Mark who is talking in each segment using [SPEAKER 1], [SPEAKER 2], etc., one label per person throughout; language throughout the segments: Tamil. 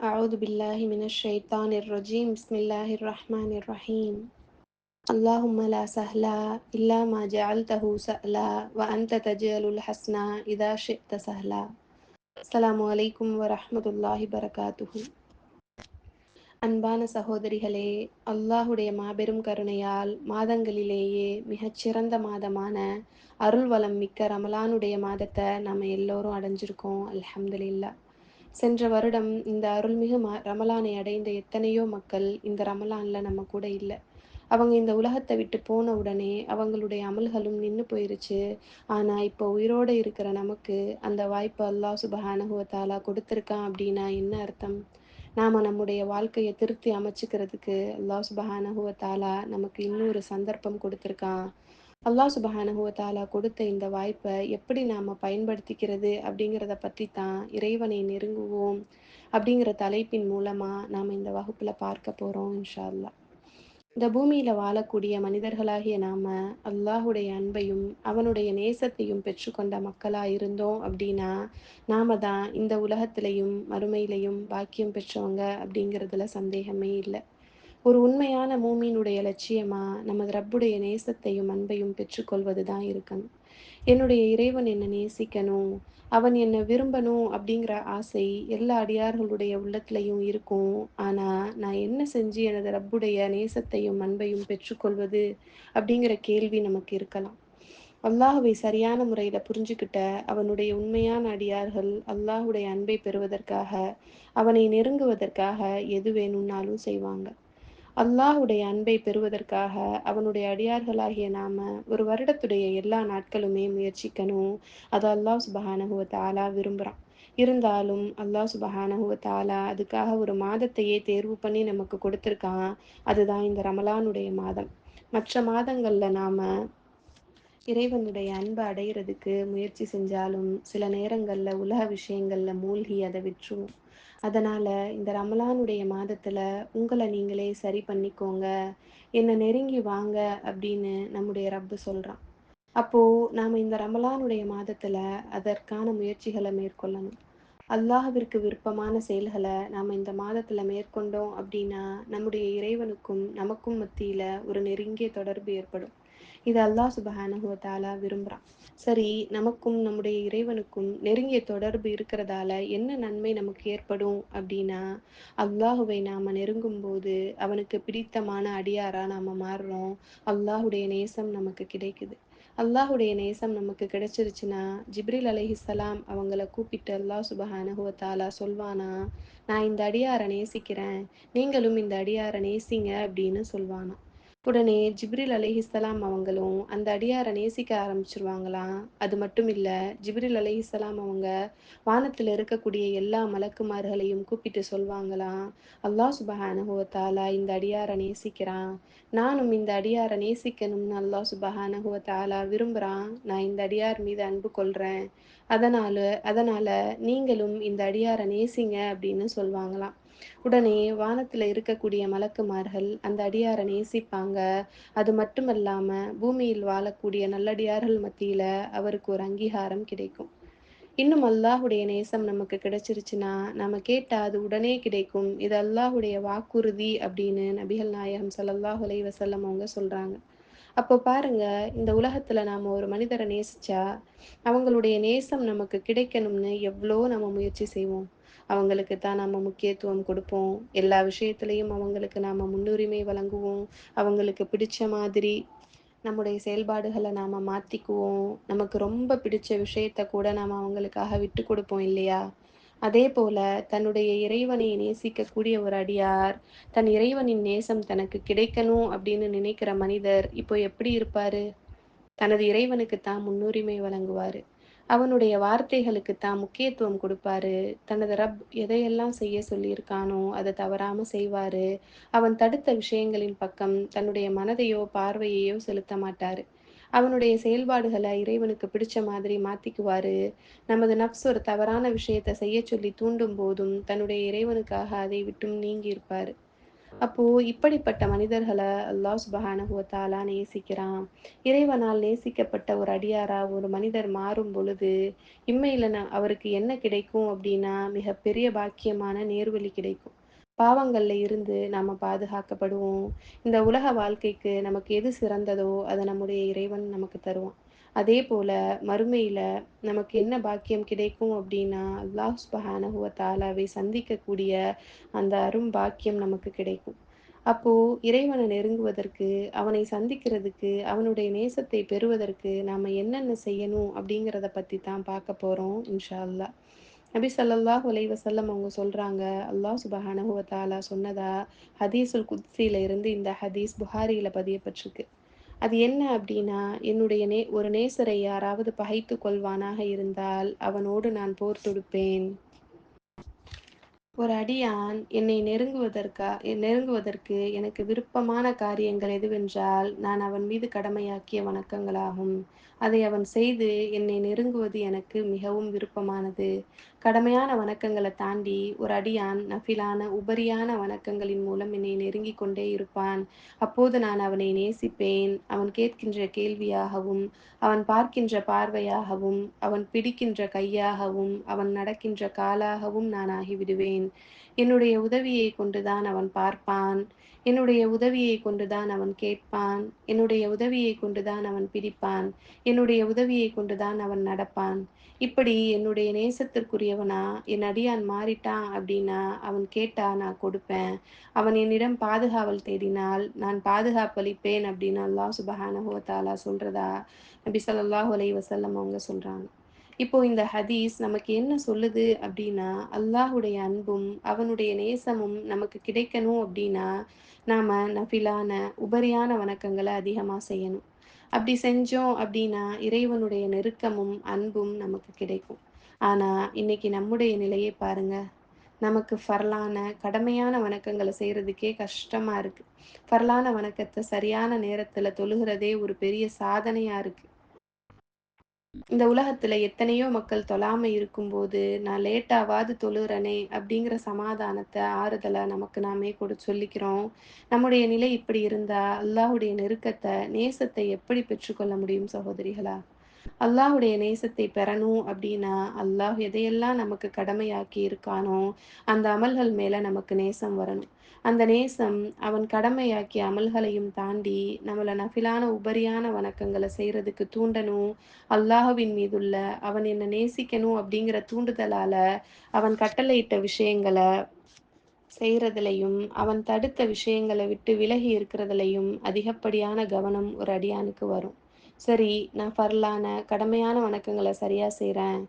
[SPEAKER 1] أعوذ بالله من الشيطان الرجيم بسم الله الرحمن الرحيم اللهم لا سهلا إلا ما جعلته سهلا وأنت تجعل الحسن إذا شئت سهلا السلام عليكم ورحمة الله وبركاته அன்பான சகோதரிகளே அல்லாஹுடைய மாபெரும் கருணையால் மாதங்களிலேயே மிகச்சிறந்த மாதமான அருள் வளம் மிக்க ரமலானுடைய மாதத்தை நம்ம எல்லோரும் அடைஞ்சிருக்கோம் அல்ஹம்துலில்லா சென்ற வருடம் இந்த அருள்மிகு ம ரமலானை அடைந்த எத்தனையோ மக்கள் இந்த ரமலானில் நம்ம கூட இல்லை. அவங்க இந்த உலகத்தை விட்டு போன உடனே அவங்களுடைய அமல்களும் நின்று போயிருச்சு. ஆனால் இப்போ உயிரோடு இருக்கிற நமக்கு அந்த வாய்ப்பு அல்லாஹ் சுபஹானஹுவத்தாலா கொடுத்துருக்கான் அப்படின்னா என்ன அர்த்தம்? நாம் நம்முடைய வாழ்க்கையை திருத்தி அமைச்சுக்கிறதுக்கு அல்லாஹ் சுபஹானஹுவத்தாலா நமக்கு இன்னொரு சந்தர்ப்பம் கொடுத்துருக்கான் அல்லாஹ் சுபஹானஹுவத்தாலா கொடுத்த இந்த வாய்ப்பை எப்படி நாம் பயன்படுத்திக்கிறது அப்படிங்கிறத பற்றி தான் இறைவனை நெருங்குவோம் அப்படிங்கிற தலைப்பின் மூலமாக நாம் இந்த வகுப்பில் பார்க்க போகிறோம் இன்ஷா அல்லா இந்த பூமியில் வாழக்கூடிய மனிதர்களாகிய நாம அல்லாஹுடைய அன்பையும் அவனுடைய நேசத்தையும் பெற்றுக்கொண்ட மக்களாக இருந்தோம் அப்படின்னா நாம தான் இந்த உலகத்திலையும் மறுமையிலையும் பாக்கியம் பெற்றவங்க அப்படிங்கிறதுல சந்தேகமே இல்லை. ஒரு உண்மையான மூமியினுடைய லட்சியமா நமது ரப்புடைய நேசத்தையும் அன்பையும் பெற்றுக்கொள்வது தான் இருக்கணும். என்னுடைய இறைவன் என்னை நேசிக்கணும் அவன் என்னை விரும்பணும் அப்படிங்கிற ஆசை எல்லா அடியார்களுடைய உள்ளத்துலையும் இருக்கும். ஆனால் நான் என்ன செஞ்சு எனது ரப்புடைய நேசத்தையும் அன்பையும் பெற்றுக்கொள்வது அப்படிங்கிற கேள்வி நமக்கு இருக்கலாம். அல்லாஹுவை சரியான முறையில் புரிஞ்சுக்கிட்ட அவனுடைய உண்மையான அடியார்கள் அல்லாஹுடைய அன்பை பெறுவதற்காக அவனை நெருங்குவதற்காக எது வேணும்னாலும் செய்வாங்க. அல்லாஹுடைய அன்பை பெறுவதற்காக அவனுடைய அடியார்களாகிய நாம ஒரு வருடத்துடைய எல்லா நாட்களுமே முயற்சிக்கணும். அது அல்லாஹ் சுபஹானஹுவ தாலா விரும்புகிறான் இருந்தாலும் அல்லாஹ் சுபஹானஹுவ தாலா அதுக்காக ஒரு மாதத்தையே தேர்வு பண்ணி நமக்கு கொடுத்துருக்கான். அதுதான் இந்த ரமலானுடைய மாதம். மற்ற மாதங்களில் நாம் இறைவனுடைய அன்பை அடைகிறதுக்கு முயற்சி செஞ்சாலும் சில நேரங்களில் உலக விஷயங்களில் மூழ்கி அதை விற்றுவோம் அதனால் இந்த ரமலானுடைய மாதத்தில் உங்களை நீங்களே சரி பண்ணிக்கோங்க. என்னை நெருங்கி வாங்க அப்படின்னு நம்முடைய ரப்பு சொல்கிறான் அப்போது நாம் இந்த ரமலானுடைய மாதத்தில் அதற்கான முயற்சிகளை மேற்கொள்ளணும். அல்லாஹவிற்கு விருப்பமான செயல்களை நாம் இந்த மாதத்தில் மேற்கொண்டோம் அப்படின்னா நம்முடைய இறைவனுக்கும் நமக்கும் மத்தியில் ஒரு நெருங்கிய தொடர்பு ஏற்படும். இது அல்லாஹ் சுபஹானஹுவத்தாலா விரும்புகிறான் சரி நமக்கும் நம்முடைய இறைவனுக்கும் நெருங்கிய தொடர்பு இருக்கிறதால என்ன நன்மை நமக்கு ஏற்படும் அப்படின்னா அல்லாஹுவை நாம் நெருங்கும் போது அவனுக்கு பிடித்தமான அடியாராக நாம் மாறுறோம். அல்லாஹுடைய நேசம் நமக்கு கிடைக்குது. அல்லாஹுடைய நேசம் நமக்கு கிடைச்சிருச்சுன்னா ஜிப்ரில் அலைஹிஸ்ஸலாம் அவங்கள கூப்பிட்டு அல்லாஹ் சுபஹானஹுவத்தாலா சொல்வானா நான் இந்த அடியாரை நேசிக்கிறேன். நீங்களும் இந்த அடியாரை நேசிங்க அப்படின்னு சொல்வானா. உடனே ஜிப்ரில் அலிஹிஸ்லாம் அவங்களும் அந்த அடியாரை நேசிக்க ஆரம்பிச்சிருவாங்களாம் அது மட்டும் இல்லை ஜிப்ரில் அலிஹிஸ்லாம் அவங்க வானத்தில் இருக்கக்கூடிய எல்லா மலக்குமார்களையும் கூப்பிட்டு சொல்வாங்களாம் அல்லாஹ் சுபஹானஹுவத்தாலா இந்த அடியாரை நேசிக்கிறான். நானும் இந்த அடியாரை நேசிக்கணும்னு அல்லாஹ் சுபஹானஹுவத்தாலா விரும்புகிறான் நான் இந்த அடியார் மீது அன்பு கொள்கிறேன் அதனால் அதனால் நீங்களும் இந்த அடியாரை நேசிங்க அப்படின்னு சொல்லுவாங்களாம் உடனே வானத்தில் இருக்கக்கூடிய மலக்குமார்கள் அந்த அடியாரை நேசிப்பாங்க. அது மட்டுமல்லாமல் பூமியில் வாழக்கூடிய நல்லடியார்கள் மத்தியில் அவருக்கு ஒரு அங்கீகாரம் கிடைக்கும். இன்னும் அல்லாஹுடைய நேசம் நமக்கு கிடைச்சிருச்சுன்னா நம்ம கேட்டால் அது உடனே கிடைக்கும். இது அல்லாஹுடைய வாக்குறுதி அப்படின்னு நபிகள் நாயகம் சல்லாஹ் அலை வசல்லம் அவங்க சொல்கிறாங்க அப்போ பாருங்க இந்த உலகத்துல நாம ஒரு மனிதரை நேசிச்சா அவங்களுடைய நேசம் நமக்கு கிடைக்கணும்னு எவ்வளோ நம்ம முயற்சி செய்வோம். அவங்களுக்கு தான் நம்ம முக்கியத்துவம் கொடுப்போம். எல்லா விஷயத்துலையும் அவங்களுக்கு நாம் முன்னுரிமை வழங்குவோம். அவங்களுக்கு பிடிச்ச மாதிரி நம்முடைய செயல்பாடுகளை நாம் மாற்றிக்குவோம் நமக்கு ரொம்ப பிடிச்ச விஷயத்த கூட நாம் அவங்களுக்காக விட்டு கொடுப்போம் இல்லையா? அதே போல தன்னுடைய இறைவனை நேசிக்கக்கூடிய ஒரு அடியார் தன் இறைவனின் நேசம் தனக்கு கிடைக்கணும் அப்படின்னு நினைக்கிற மனிதர் இப்போ எப்படி இருப்பாரு? தனது இறைவனுக்கு தான் முன்னுரிமை வழங்குவார். அவனுடைய வார்த்தைகளுக்கு தான் முக்கியத்துவம் கொடுப்பாரு. தனது ரப் எதையெல்லாம் செய்ய சொல்லியிருக்கானோ அதை தவறாமல் செய்வார். அவன் தடுத்த விஷயங்களின் பக்கம் தன்னுடைய மனதையோ பார்வையையோ செலுத்த மாட்டார். அவனுடைய செயல்பாடுகளை இறைவனுக்கு பிடிச்ச மாதிரி மாற்றிக்குவார் நமது நப்ஸ் ஒரு தவறான விஷயத்தை செய்ய சொல்லி தூண்டும் போதும் தன்னுடைய இறைவனுக்காக அதை விட்டும் நீங்கி இருப்பார் அப்போ இப்படிப்பட்ட மனிதர்களை அல்லாஹ் சுப்ஹானஹு நேசிக்கிறான். இறைவனால் நேசிக்கப்பட்ட ஒரு அடியாரா ஒரு மனிதர் மாறும் பொழுது, இம்மையில ந அவருக்கு என்ன கிடைக்கும் அப்படின்னா மிகப்பெரிய பாக்கியமான நேர்வழி கிடைக்கும். பாவங்கள்ல இருந்து நாம பாதுகாக்கப்படுவோம். இந்த உலக வாழ்க்கைக்கு நமக்கு எது சிறந்ததோ, அதை நம்முடைய இறைவன் நமக்கு தருவான். அதே போல மறுமையில நமக்கு என்ன பாக்கியம் கிடைக்கும் அப்படின்னா அல்லாஹ் சுப்ஹானஹு வ சந்திக்கக்கூடிய அந்த அரும் பாக்கியம் நமக்கு கிடைக்கும். அப்போ இறைவனை நெருங்குவதற்கு, அவனை சந்திக்கிறதுக்கு, அவனுடைய நேசத்தை பெறுவதற்கு நாம என்னென்ன செய்யணும் அப்படிங்கிறத பத்தி தான் பார்க்க போறோம் இன்ஷா அல்லாஹ். நபி சல்லாஹ் அலைஹி அவங்க சொல்றாங்க, அல்லாஹ் சுப்ஹானஹு வ சொன்னதா ஹதீஸுல் குத்சியில இருந்து இந்த ஹதீஸ் புகாரியில பதியப்பட்டிருக்கு. அது என்ன அப்படின்னா என்னுடைய நே ஒரு நேசரை யாராவது பகைத்து கொள்வானாக இருந்தால், அவனோடு நான் போர் தொடுப்பேன். ஒரு அடியான் என்னை நெருங்குவதற்கா நெருங்குவதற்கு எனக்கு விருப்பமான காரியங்கள் எதுவென்றால், நான் அவன் மீது கடமையாக்கிய வணக்கங்களாகும். அதை அவன் செய்து என்னை நெருங்குவது எனக்கு மிகவும் விருப்பமானது. கடமையான வணக்கங்களை தாண்டி ஒரு அடியான் நஃபிலான, உபரியான வணக்கங்களின் மூலம் என்னை நெருங்கிக் கொண்டே இருப்பான். அப்போது நான் அவனை நேசிப்பேன். அவன் கேட்கின்ற கேள்வியாகவும், அவன் பார்க்கின்ற பார்வையாகவும், அவன் பிடிக்கின்ற கையாகவும், அவன் நடக்கின்ற காலாகவும் நான் ஆகிவிடுவேன். என்னுடைய உதவியை கொண்டுதான் அவன் பார்ப்பான். என்னுடைய உதவியை கொண்டுதான் அவன் கேட்பான். என்னுடைய உதவியை கொண்டுதான் அவன் பிடிப்பான். என்னுடைய உதவியை கொண்டுதான் அவன் நடப்பான். இப்படி என்னுடைய நேசத்திற்குரியவனா என் அடியான் மாறிட்டான் அப்படின்னா அவன் கேட்டா நான் கொடுப்பேன். அவன் என்னிடம் பாதுகாவல் தேடினால், நான் பாதுகாப்பளிப்பேன் அப்படின்னு அல்லாஹ் சுப்ஹானஹு வ சொல்றதா, நபி ஸல்லல்லாஹு அலை வசல்லம் அவங்க சொல்றாங்க. இப்போ இந்த ஹதீஸ் நமக்கு என்ன சொல்லுது அப்படின்னா அல்லாஹுடைய அன்பும், அவனுடைய நேசமும் நமக்கு கிடைக்கணும் அப்படின்னா நாம நஃபிலான, உபரியான வணக்கங்களை அதிகமா செய்யணும். அப்படி செஞ்சோம் அப்படின்னா இறைவனுடைய நெருக்கமும், அன்பும் நமக்கு கிடைக்கும். ஆனா, இன்னைக்கு நம்முடைய நிலையை பாருங்க. நமக்கு ஃபர்லான, கடமையான வணக்கங்களை செய்கிறதுக்கே கஷ்டமா இருக்கு. ஃபர்லான வணக்கத்தை சரியான நேரத்துல தொழுகிறதே ஒரு பெரிய சாதனையா இருக்கு. இந்த உலகத்துல எத்தனையோ மக்கள் தொழாம இருக்கும்போது, நான் லேட்டாவாது தொழுறனே அப்படிங்கிற சமாதானத்தை ஆறுதலை நமக்கு நாமே கூட சொல்லிக்கிறோம். நம்முடைய நிலை இப்படி இருந்தா, அல்லாஹுடைய நெருக்கத்தை நேசத்தை எப்படி பெற்றுக்கொள்ள முடியும் சகோதரிகளா? அல்லாஹுடைய நேசத்தை பெறணும் அப்படின்னா அல்லாஹ் எதையெல்லாம் நமக்கு கடமையாக்கி இருக்கானோ, அந்த அமல்கள் மேல நமக்கு நேசம் வரணும். அந்த நேசம் அவன் கடமையாக்கிய அமல்களையும் தாண்டி, நம்மளை நஃபிலான உபரியான வணக்கங்களை செய்கிறதுக்கு தூண்டணும். அல்லாஹுவின் மீதுள்ள அவன் என்ன நேசிக்கணும் அப்படிங்கிற தூண்டுதலால, அவன் கட்டளையிட்ட விஷயங்கள செய்கிறதுலையும் அவன் தடுத்த விஷயங்களை விட்டு விலகி இருக்கிறதுலையும் அதிகப்படியான கவனம் ஒரு அடியானுக்கு வரும். சரி, நான் ஃபர்லான, கடமையான வணக்கங்களை சரியாக செய்கிறேன்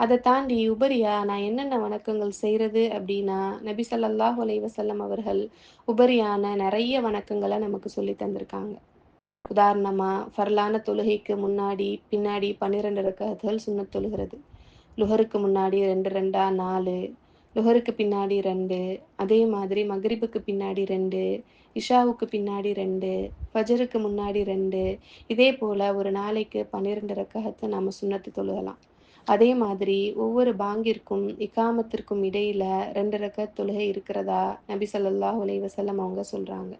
[SPEAKER 1] அதை தாண்டி உபரியா நான் என்னென்ன வணக்கங்கள் செய்கிறது அப்படின்னா நபி சல்லாஹ் அலைஹி அவர்கள் உபரியான நிறைய வணக்கங்களை நமக்கு சொல்லி தந்திருக்காங்க. உதாரணமாக ஃபர்லான தொழுகைக்கு முன்னாடி, பின்னாடி 12 ரக்காத்துகள் சுண்ண தொழுகிறது. லுஹருக்கு முன்னாடி 2, 2ஆ 4, லுஹருக்கு பின்னாடி ரெண்டு அதே மாதிரி மக்ரிபுக்கு பின்னாடி ரெண்டு இஷாவுக்கு பின்னாடி ரெண்டு ஃபஜருக்கு முன்னாடி ரெண்டு இதே போல் ஒரு நாளைக்கு 12 ரக்காத்து நம்ம சுண்ணத்து தொழுகலாம். அதே மாதிரி ஒவ்வொரு பாங்கிற்கும், இகாமத்திற்கும் இடையில 2 ரக்காத் தொழுகை இருக்கிறதா நபி ஸல்லல்லாஹு அலைஹி வஸல்லம் அவங்க சொல்றாங்க.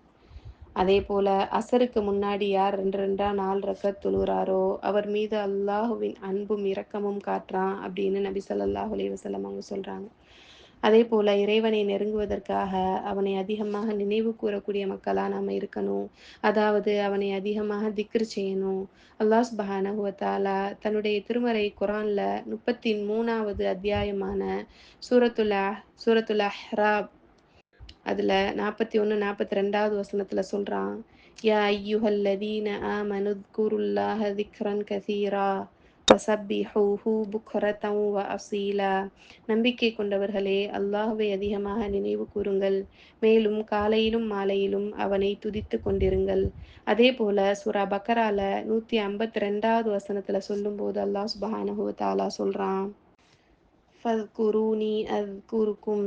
[SPEAKER 1] அதேபோல அசருக்கு முன்னாடி யார் 2, 2ஆ 4 ரக்காத் தொழுகிறாரோ, அவர் மீது அல்லாஹுவின் அன்பும், இரக்கமும் காட்டுறான் அப்படின்னு நபி ஸல்லல்லாஹு அலைஹி அவங்க அவங்க அதே போல இறைவனை நெருங்குவதற்காக அவனை அதிகமாக நினைவு கூறக்கூடிய மக்களாக நாம் இருக்கணும். அதாவது அவனை அதிகமாக திக்ர் செய்யணும். அல்லாஹ் சுப்ஹானஹு தன்னுடைய திருமறை குரானில் முப்பத்தி மூணாவது அத்தியாயமான சூரத்துல அஹ் சூரத்துல் அஹ்ராப் அதுல 41, 42வது வசனத்துல சொல்றான். யா ஐயுஹல்லதீன ஆ மனுத் குருல்லாஹ திக்ரன் கசீரா வஸப்பிஹூஹு புக்ரதம் வ அசீலா நம்பிக்கை கொண்டவர்களே, அல்லாஹ்வை அதிகமாக நினைவு கூறுங்கள் மேலும் காலையிலும், மாலையிலும் அவனை துதித்துக் கொண்டிருங்கள். அதே போல சூரா பக்கரால 152வது வசனத்துல சொல்லும்போது அல்லாஹ் சுபஹானஹு தாலா தஆலா சொல்றான். ஃபத்குரூனி அத்குருக்கும்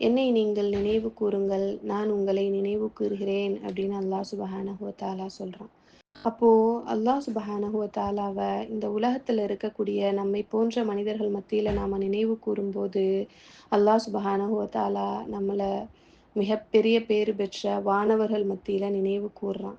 [SPEAKER 1] என்னை நீங்கள் நினைவு கூறுங்கள் நான் உங்களை நினைவு கூறுகிறேன் அப்படின்னு அல்லாஹ் சுபஹானஹு தாலா சொல்றான். அப்போ அல்லாஹ் சுப்ஹானஹு வ தஆலாவ இந்த உலகத்துல இருக்கக்கூடிய நம்மை போன்ற மனிதர்கள் மத்தியில நாம நினைவு கூரும்போது, அல்லாஹ் சுப்ஹானஹு வ தஆலா நம்மள மிகப்பெரிய பேறு பெற்ற வானவர்கள் மத்தியில நினைவு கூர்றான்.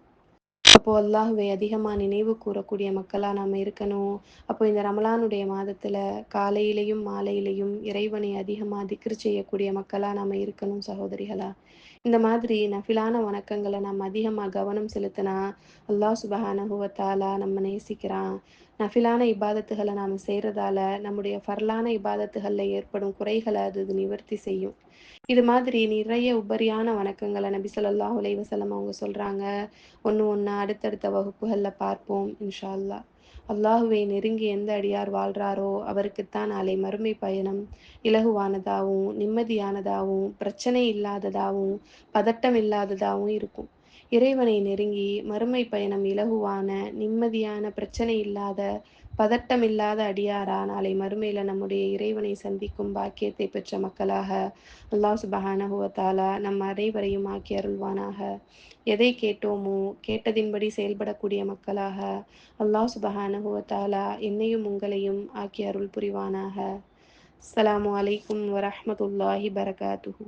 [SPEAKER 1] அப்போ அல்லாஹுவை அதிகமா நினைவு கூறக்கூடிய மக்களா நாம இருக்கணும். அப்போ இந்த ரமலானுடைய மாதத்துல காலையிலையும் மாலையிலையும் இறைவனை அதிகமா திக்ரு செய்யக்கூடிய மக்களா நாம இருக்கணும் சகோதரிகளா. இந்த மாதிரி நஃபிலான வணக்கங்களை நம்ம அதிகமா கவனம் செலுத்தினா, அல்லாஹ் சுப்ஹானஹு நம்ம நேசிக்கிறான். நஃபிலான இபாதத்துகளை நாம செய்கிறதால நம்முடைய ஃபர்லான இபாதத்துகள்ல ஏற்படும் குறைகளை அது அது நிவர்த்தி செய்யும். இது மாதிரி நிறைய உபரியான வணக்கங்களை நபி சொல்லல்லா உலை வசலம் அவங்க சொல்றாங்க. ஒண்ணு ஒண்ணா அடுத்தடுத்த வகுப்புகள்ல பார்ப்போம் இன்ஷா அல்லாஹுவை நெருங்கி எந்த அடியார் வாழ்றாரோ, அவருக்குத்தான் நாளை மறுமை பயணம் இலகுவானதாவும், நிம்மதியானதாவும், பிரச்சனை இல்லாததாவும், பதட்டம் இல்லாததாவும் இருக்கும். இறைவனை நெருங்கி மறுமை பயணம் இலகுவான, நிம்மதியான, பிரச்சனை இல்லாத, பதட்டமில்லாத அடியாரா நாளை மறுமையில நம்முடைய இறைவனை சந்திக்கும் பாக்கியத்தை பெற்ற மக்களாக அல்லாஹ் சுப்ஹானஹு வ நம் அனைவரையும் ஆக்கி அருள்வானாக. எதை கேட்டோமோ, கேட்டதின்படி செயல்படக்கூடிய மக்களாக அல்லாஹ் சுப்ஹானஹு வ என்னையும் உங்களையும் ஆக்கி அருள் புரிவானாக. அஸ்ஸலாமு அலைக்கும் வரமத்துல்லாஹி பரகாத்துஹூ